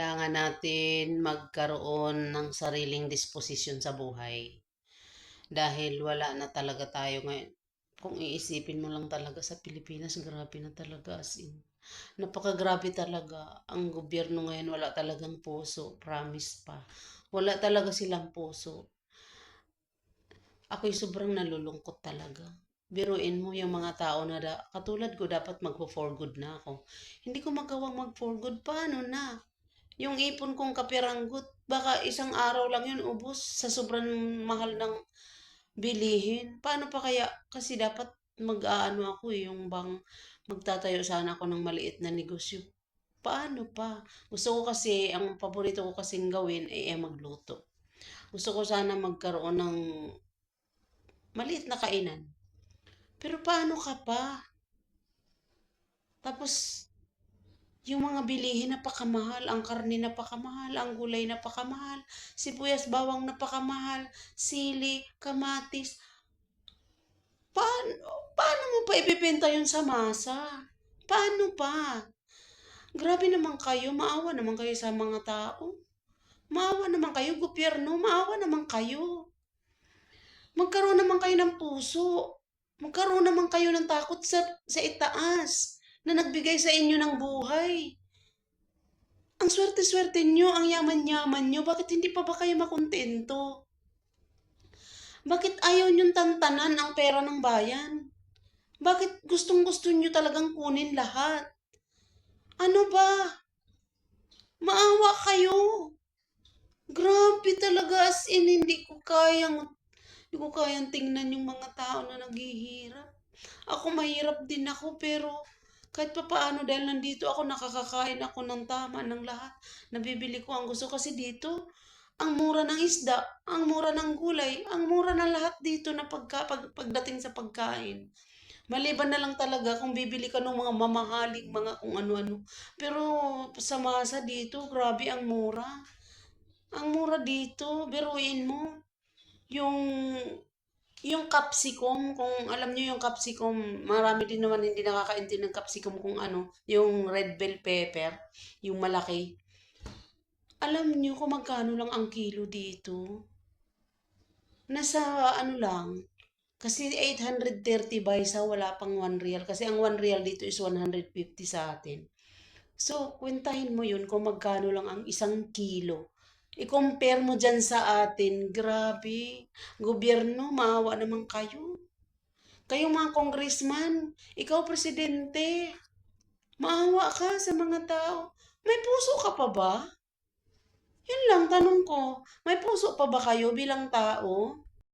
Kailangan natin magkaroon ng sariling disposisyon sa buhay. Dahil wala na talaga tayo ngayon. Kung iisipin mo lang talaga sa Pilipinas, grabe na talaga as in. Napakagrabe talaga. Ang gobyerno ngayon wala talagang puso. Promise pa. Wala talaga silang puso. Ako'y sobrang nalulungkot talaga. Biruin mo yung mga tao na da, katulad ko dapat magpo-for good na ako. Hindi ko magawang mag-for good. Paano na? Yung ipon kong kapiranggot, baka isang araw lang yun ubos sa sobrang mahal ng bilihin. Paano pa kaya? Kasi dapat mag-aano ako eh, yung bang magtatayo sana ako ng maliit na negosyo. Paano pa? Gusto ko kasi, ang paborito ko kasing gawin ay eh, magluto. Gusto ko sana magkaroon ng maliit na kainan. Pero paano ka pa? Tapos, yung mga bilihin napakamahal, ang karne napakamahal, ang gulay napakamahal, sibuyas, bawang napakamahal, sili, kamatis. Paano, paano mo pa ibibenta yun sa masa? Paano pa? Grabe naman kayo, maawa naman kayo sa mga tao. Maawa naman kayo, gobyerno, maawa naman kayo. Magkaroon naman kayo ng puso. Magkaroon naman kayo ng takot sa, sa itaas na nagbigay sa inyo ng buhay. Ang swerte-swerte nyo, ang yaman-yaman nyo, bakit hindi pa ba kayo makontento? Bakit ayaw nyong tantanan ang pera ng bayan? Bakit gustong-gusto nyo talagang kunin lahat? Ano ba? Maawa kayo. Grabe talaga as in, hindi ko kayang, hindi ko kayang tingnan yung mga tao na naghihirap. Ako mahirap din ako pero kahit pa paano dahil nandito ako nakakakain ako ng tama ng lahat. Nabibili ko ang gusto kasi dito ang mura ng isda, ang mura ng gulay, ang mura ng lahat dito na pagka, pag, pagdating sa pagkain. Maliban na lang talaga kung bibili ka ng mga mamahaling mga kung ano-ano. Pero sa masa dito, grabe ang mura. Ang mura dito, biruin mo. Yung yung capsicum, kung alam niyo yung capsicum, marami din naman hindi nakakaintindi ng capsicum kung ano, yung red bell pepper, yung malaki. Alam niyo kung magkano lang ang kilo dito? Nasa ano lang, kasi 830 by sa wala pang 1 real. Kasi ang 1 real dito is 150 sa atin. So, kwentahin mo yun kung magkano lang ang isang kilo. I-compare mo dyan sa atin, grabe. Gobyerno, maawa naman kayo. Kayong mga congressman, ikaw presidente, maawa ka sa mga tao. May puso ka pa ba? Yun lang, tanong ko. May puso pa ba kayo bilang tao?